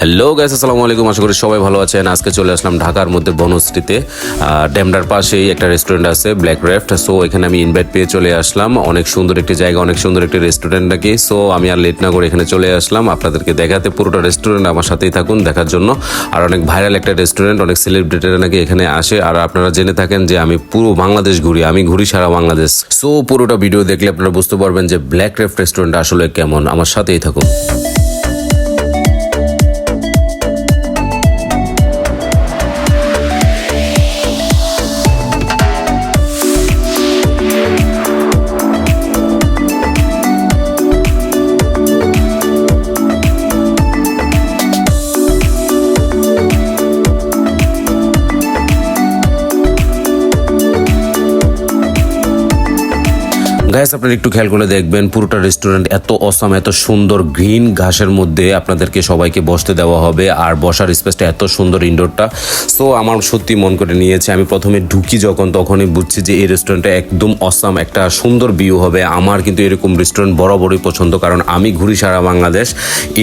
Hello guys আসসালামু আলাইকুম। আশা করি সবাই ভালো আছেন। আজকে চলে আসলাম ঢাকার মধ্যে বনশ্রীতে। ড্যামডার পাশেই একটা রেস্টুরেন্ট আছে ব্ল্যাক রেফট সো এখানে আমি ইনভাইট পেয়ে চলে আসলাম। অনেক সুন্দর একটি জায়গা, অনেক সুন্দর একটি রেস্টুরেন্ট নাকি। সো আমি আর লেট না করে এখানে চলে আসলাম। আপনাদেরকে দেখাতে পুরোটা রেস্টুরেন্ট আমার সাথেই থাকুন দেখার জন্য। আর অনেক ভাইরাল একটা রেস্টুরেন্ট অনেক সেলিব্রিটিরা নাকি এখানে আসে। আর আপনারা জেনে থাকেন যে আমি পুরো বাংলাদেশ ঘুরি, আমি ঘুরি সারা বাংলাদেশ। সো পুরোটা ভিডিও দেখলে আপনারা বুঝতে পারবেন যে ব্ল্যাক রেফট রেস্টুরেন্ট আসলে কেমন। আমার সাথেই থাকুন। গাইস আপনারা একটু খেয়াল করে দেখবেন, পুরোটা রেস্টুরেন্ট এত অসাম এত সুন্দর গ্রিন ঘাসের মধ্যে আপনাদেরকে সবাইকে বসতে দেওয়া হবে আর বসার স্পেসটা এত সুন্দর ইনডোরটা সো আমার সত্যি মন করে নিয়েছে, আমি প্রথমে ঢুকি যখন, তখনই বুঝছি যে এই রেস্টুরেন্টটা একদম অসাম একটা সুন্দর ভিউ হবে। আমার কিন্তু এরকম রেস্টুরেন্ট বরাবরই পছন্দ, কারণ আমি ঘুরি সারা বাংলাদেশ।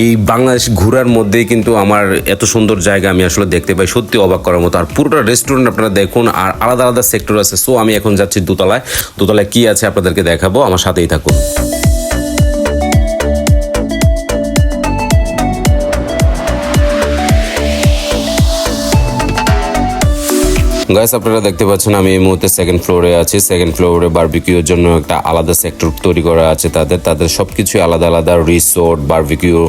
এই বাংলাদেশ ঘোরার মধ্যেই কিন্তু আমার এত সুন্দর জায়গা আমি আসলে দেখতে পাই, সত্যি অবাক করার মতো। আর পুরোটা রেস্টুরেন্ট আপনারা দেখুন, আর আলাদা আলাদা সেক্টর আছে। সো আমি এখন যাচ্ছি দোতলায়। দোতলায় কি আছে আপনাদেরকে দেখাবো, আমার সাথেই থাকুন। গাইস আপনারা দেখতে পাচ্ছেন, আমি এই মুহূর্তে সেকেন্ড ফ্লোরে আছি। সেকেন্ড ফ্লোরে বারবিকিউর জন্য একটা আলাদা সেক্টর তৈরি করা আছে তাদের। তাদের সব কিছুই আলাদা আলাদা রিসোর্ট বারবিকিউ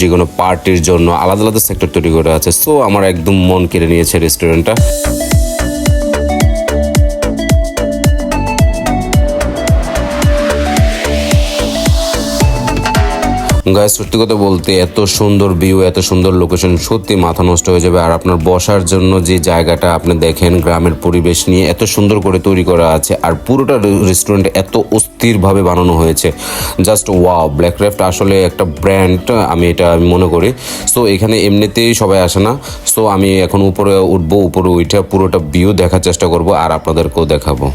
যে কোনো পার্টির জন্য আলাদা আলাদা সেক্টর তৈরি করা আছে। সো আমার একদম মন কেড়ে নিয়েছে রেস্টুরেন্টটা গায়ে সত্যি কথা বলতে এত সুন্দর ভিউ এত সুন্দর লোকেশন সত্যি মাথা নষ্ট হয়ে যাবে। আর আপনার বসার জন্য যে জায়গাটা আপনি দেখেন, গ্রামের পরিবেশ নিয়ে এত সুন্দর করে তৈরি করা আছে, আর পুরোটা রেস্টুরেন্ট এত অস্থিরভাবে বানানো হয়েছে। জাস্ট ওয়াও ব্ল্যাক রেফট আসলে একটা ব্র্যান্ড আমি এটা আমি মনে করি। সো এখানে এমনিতেই সবাই আসে না। সো আমি এখন উপরে উঠবো, উপরে উঠে পুরোটা ভিউ দেখার চেষ্টা করব, আর আপনাদেরকেও দেখাবো।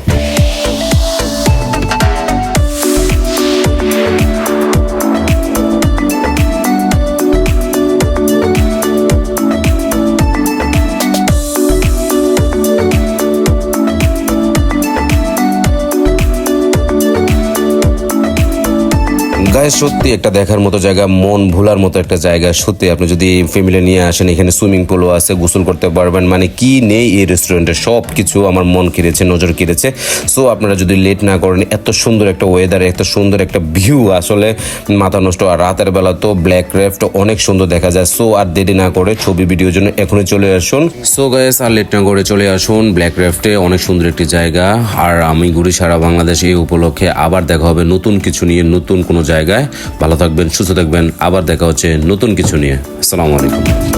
গায়ে সত্যি একটা দেখার মতো জায়গা, মন ভোলার মতো একটা জায়গা। সত্যি আপনি যদি ফ্যামিলি নিয়ে আসেন, এখানে সুইমিং পুলও আছে, গোসল করতে পারবেন। মানে কি নেই এই রেস্টুরেন্টে সব কিছু আমার মন কিনেছে নজর কিনেছে সো আপনারা যদি লেট না করেন, এত সুন্দর একটা ওয়েদার এত সুন্দর একটা ভিউ আসলে, মাথা নষ্ট। আর রাতের বেলা তো ব্ল্যাক রেফট অনেক সুন্দর দেখা যায়। সো আর দেরি না করে ছবি ভিডিওর জন্য এখনই চলে আসুন। সো গায়েস আর লেট না করে চলে আসুন। ব্ল্যাক রেফটে অনেক সুন্দর একটি জায়গা। আর আমি ঘুরি সারা বাংলাদেশ এই উপলক্ষে আবার দেখা হবে নতুন কিছু নিয়ে, নতুন কোনো জায়গায়। ভালো থাকবেন সুস্থ থাকবেন। আবার দেখা হচ্ছে নতুন কিছু নিয়ে। আসসালামু আলাইকুম।